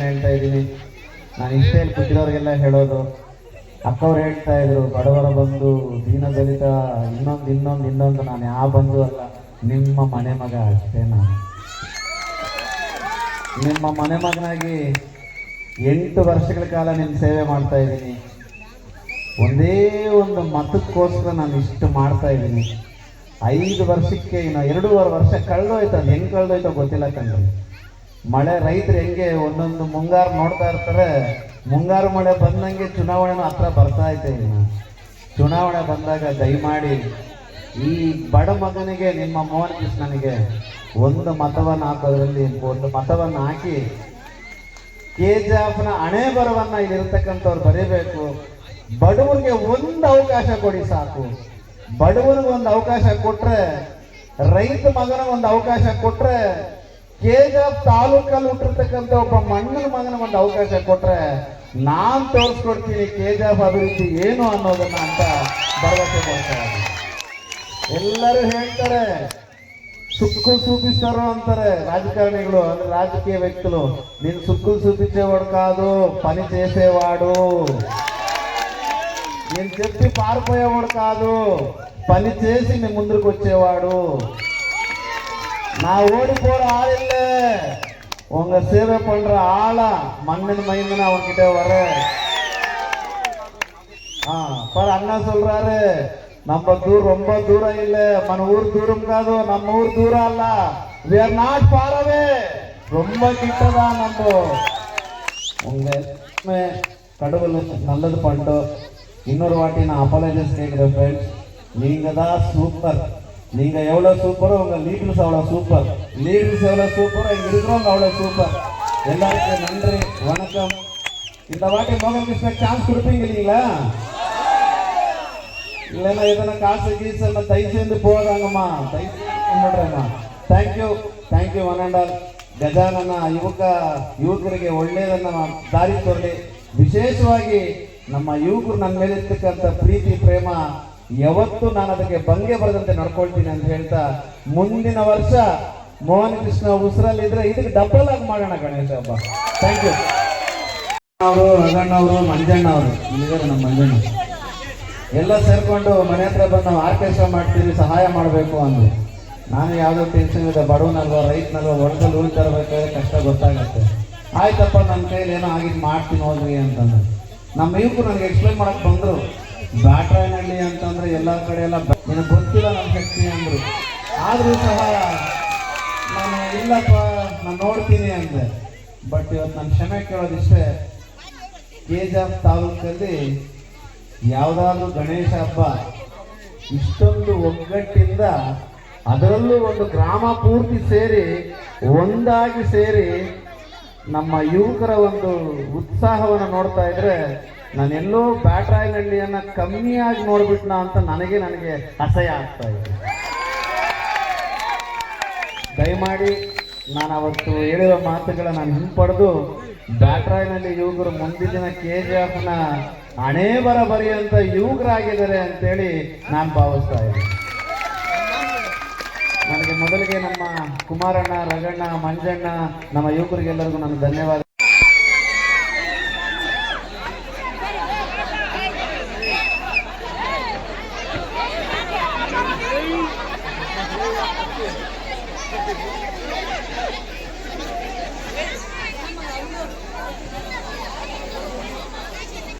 ಹೇಳ್ತಾ ಇದ್ದೀನಿ. ನಾನು ಇಷ್ಟೇ ಕೂತಿರೋರಿಗೆಲ್ಲ ಹೇಳೋದು, ಅಕ್ಕವ್ರು ಹೇಳ್ತಾ ಇದ್ರು, ಬಡವರ ಬಂದು ದೀನ ದಲಿತ ಇನ್ನೊಂದು ಇನ್ನೊಂದು ಇನ್ನೊಂದು, ನಾನು ಯಾವ ಬಂದು ಅಲ್ಲ, ನಿಮ್ಮ ಮನೆ ಮಗ ಅಷ್ಟೇ ನಾನು. ನಿಮ್ಮ ಮನೆ ಮಗನಾಗಿ ಎಂಟು ವರ್ಷಗಳ ಕಾಲ ನಿಮ್ಮ ಸೇವೆ ಮಾಡ್ತಾ ಇದ್ದೀನಿ. ಒಂದೇ ಒಂದು ಮತಕ್ಕೋಸ್ಕರ ನಾನು ಇಷ್ಟು ಮಾಡ್ತಾ ಇದ್ದೀನಿ. ಐದು ವರ್ಷಕ್ಕೆ ಇನ್ನು ಎರಡೂವರೆ ವರ್ಷ ಕಳೆದೋಯ್ತು. ಅದು ಹೆಂಗೆ ಕಳೆದೋಯ್ತೋ ಗೊತ್ತಿಲ್ಲ ಕಣ್ರಿ. ಮಳೆ ರೈತರು ಹೆಂಗೆ ಒಂದೊಂದು ಮುಂಗಾರು ನೋಡ್ತಾ ಇರ್ತಾರೆ. ಮುಂಗಾರು ಮಳೆ ಬಂದಂಗೆ ಚುನಾವಣೆನೂ ಹತ್ರ ಬರ್ತಾ ಇನ್ನು ಚುನಾವಣೆ ಬಂದಾಗ ದಯಮಾಡಿ ಈ ಬಡ ಮಗನಿಗೆ, ನಿಮ್ಮ ಮೋಹನ್ ಕೃಷ್ಣನಿಗೆ ಒಂದು ಮತವನ್ನು ಹಾಕೋದ್ರಲ್ಲಿ ಒಂದು ಮತವನ್ನು ಹಾಕಿ ಕೆ ಜಿ ಎಫ್ನ ಹಣೆ ಬರವನ್ನ ಇಲ್ಲಿರ್ತಕ್ಕಂಥವ್ರು ಬರೀಬೇಕು. ಬಡವರಿಗೆ ಒಂದು ಅವಕಾಶ ಕೊಡಿ ಸಾಕು. ಬಡವನಿಗೆ ಒಂದು ಅವಕಾಶ ಕೊಟ್ರೆ, ರೈತ ಮಗನ ಒಂದು ಅವಕಾಶ ಕೊಟ್ರೆ ಕೆ ಜಿ ಎಫ್ ತಾಲೂಕಲ್ಲಿ ಹುಟ್ಟಿರ್ತಕ್ಕಂಥ ಒಬ್ಬ ಮಣ್ಣಿನ ಮಗನ ಒಂದು ಅವಕಾಶ ಕೊಟ್ರೆ, ನಾನು ತೋರಿಸ್ಕೊಡ್ತೀನಿ ಕೆ ಜಿ ಎಫ್ ಅಭಿವೃದ್ಧಿ ಏನು ಅನ್ನೋದನ್ನ ಅಂತ ಭರವಸೆ ಎಲ್ಲರೂ ಹೇಳ್ತಾರೆ సుక్కులు చూపిస్తారు అంటారే రాజకారణికులు అంటే రాజకీయ వ్యక్తులు నేను సుక్కులు చూపించేవాడు కాదు పని చేసేవాడు నేను చెప్పి పారిపోయేవాడు కాదు పని చేసి నీ ముందుకు వచ్చేవాడు நான் ஓடி போற ஆள் இல்ல உங்க சேவை பண்ற ஆளா மண்ணின் மைந்தன் அவன்கிட்ட வர ஆ பாரு அண்ணா சொல்றாரு நம்ம ದೂರ ரொம்ப దూరం ಇಲ್ಲ మన ఊరు దూరం కాదు ನಮ್ಮ ఊరు దూರ ಅಲ್ಲ ವಿ ಆರ್ ನಾಟ್ ಫಾರ್ ரொம்ப கிட்டதா நம்ம. உங்க கடவுள் நல்லது பண்ணிட்டோம் இன்னொரு வாட்டி நான் அப்பாலஜைஸ் கேட்குறேன் ஃப்ரெண்ட்ஸ் நீங்க தான் சூப்பர் நீங்க எவ்வளவு சூப்பரோ உங்க லீடர்ஸ் அவ்வளவு சூப்பர் லீடர்ஸ் எவ்வளவு சூப்பரோ இங்க இருக்கிறவங்க அவ்வளவு சூப்பர் எல்லாருக்கும் நன்றி வணக்கம். இந்த வாட்டி மோகன் கிருஷ்ண சான்ஸ் கொடுப்பீங்க இல்லைங்களா? இல்லைன்னா எதனா காசு கீசு எல்லாம் தயவு சேர்ந்து போதாங்கம்மா தயவு சேர்ந்து ಕುಂಬಿಡ್ರಮ್ಮ thank you thank you one and all Gajanana ಯುವಕ ಯುವಕರಿಗೆ ಒಳ್ಳೆಯದನ್ನ ದಾರಿ ತೋರಲಿ ವಿಶೇಷವಾಗಿ ನಮ್ಮ ಯುವಕರು ನನ್ನ ಮೇಲೆ ಇರ್ತಕ್ಕಂಥ ಪ್ರೀತಿ ಪ್ರೇಮ ಯಾವತ್ತೂ ನಾನು ಅದಕ್ಕೆ ಭಂಗೆ ಬರದಂತೆ ನಡ್ಕೊಳ್ತೀನಿ ಅಂತ ಹೇಳ್ತಾ ಮುಂದಿನ ವರ್ಷ ಮೋಹನ್ ಕೃಷ್ಣ ಉಸಿರಲ್ಲಿದ್ರೆ ಇದಕ್ಕೆ ಡಬಲ್ ಆಗಿ ಮಾಡೋಣ ಗಣೇಶ ಹಬ್ಬ ಥ್ಯಾಂಕ್ ಯು ಅವರು ರಗಣ್ಣ ಅವರು ಮಂಜಣ್ಣ ಅವರು ಇಲ್ಲಿದ್ದಾರೆ ನಮ್ಮ ಮಂಜಣ್ಣ ಎಲ್ಲ ಸೇರಿಕೊಂಡು ಮನೆ ಹತ್ರ ಬಂದು ನಾವು ಆರ್ಕೆಸ್ಟ್ರಾ ಮಾಡ್ತೀವಿ, ಸಹಾಯ ಮಾಡಬೇಕು ಅಂದ್ರೆ ನಾನು ಯಾವುದೋ ಟೆನ್ಷನ್ ಇದೆ, ಬಡವನಲ್ವ, ರೈತನಲ್ವ, ಹೊಲದಲ್ಲಿ ಹೂವು ತರಬೇಕಾದ್ರೆ ಕಷ್ಟ ಗೊತ್ತಾಗುತ್ತೆ. ಆಯ್ತಪ್ಪ ನನ್ನ ಕೈಲಿ ಏನೋ ಆಗಿದ್ದು ಮಾಡ್ತೀನಿ ಹೋದ್ರಿ ಅಂತಂದ್ರೆ. ನಮ್ಮ ಯುವಕರು ನನಗೆ ಎಕ್ಸ್ಪ್ಲೈನ್ ಮಾಡಕ್ಕೆ ಬಂದ್ರು. ಬ್ಯಾಟ್ರಾಯನಹಳ್ಳಿ ಅಂತಂದ್ರೆ ಎಲ್ಲ ಕಡೆ ಎಲ್ಲ ನಿನಗೆ ಗೊತ್ತಿಲ್ಲ ನನ್ನ ಶಕ್ತಿ ಅಂದ್ರು. ಆದರೂ ಸಹ ನಾನು ಇಲ್ಲಪ್ಪ, ನಾನು ನೋಡ್ತೀನಿ ಅಂದೆ. ಬಟ್ ಇವತ್ತು ನಾನು ಕ್ಷಮೆ ಕೇಳೋದಿಷ್ಟೇ ಕೆ ಜಿ ಎಫ್ ತಾಲೂಕಲ್ಲಿ ಯಾವುದಾದ್ರೂ ಗಣೇಶ ಹಬ್ಬ, ಇಷ್ಟೊಂದು ಒಗ್ಗಟ್ಟಿಂದ ಅದರಲ್ಲೂ ಒಂದು ಗ್ರಾಮ ಪೂರ್ತಿ ಸೇರಿ, ಒಂದಾಗಿ ಸೇರಿ ನಮ್ಮ ಯುವಕರ ಒಂದು ಉತ್ಸಾಹವನ್ನು ನೋಡ್ತಾ ಇದ್ರೆ ನಾನೆಲ್ಲೋ ಬ್ಯಾಟ್ರಾಯನಹಳ್ಳಿಯನ್ನ ಕಮ್ಮಿಯಾಗಿ ನೋಡ್ಬಿಟ್ನ ಅಂತ ನನಗೆ ನನಗೆ ಅಸಹ್ಯ ಆಗ್ತಾ ಇದೆ. ದಯಮಾಡಿ ನಾನು ಅವತ್ತು ಹೇಳಿರೋ ಮಾತುಗಳ ನಾನು ಹಿಂಪಡೆದು ಬ್ಯಾಟ್ರಾಯ್ನಲ್ಲಿ ಯುವಕರು ಮುಂದಿನ ದಿನ ಕೆ ಜಿ ಎಫ್ನ ಹಣೆ ಬರ ಅಂತ ಯುವಕರಾಗಿದ್ದಾರೆ ಅಂತೇಳಿ ನಾನು ಭಾವಿಸ್ತಾ ಇದ್ದೀನಿ. ನನಗೆ ಮೊದಲಿಗೆ ನಮ್ಮ ಕುಮಾರಣ್ಣ, ರಗಣ್ಣ, ಮಂಜಣ್ಣ, ನಮ್ಮ ಯುವಕರಿಗೆಲ್ಲರಿಗೂ ನಾನು ಧನ್ಯವಾದ.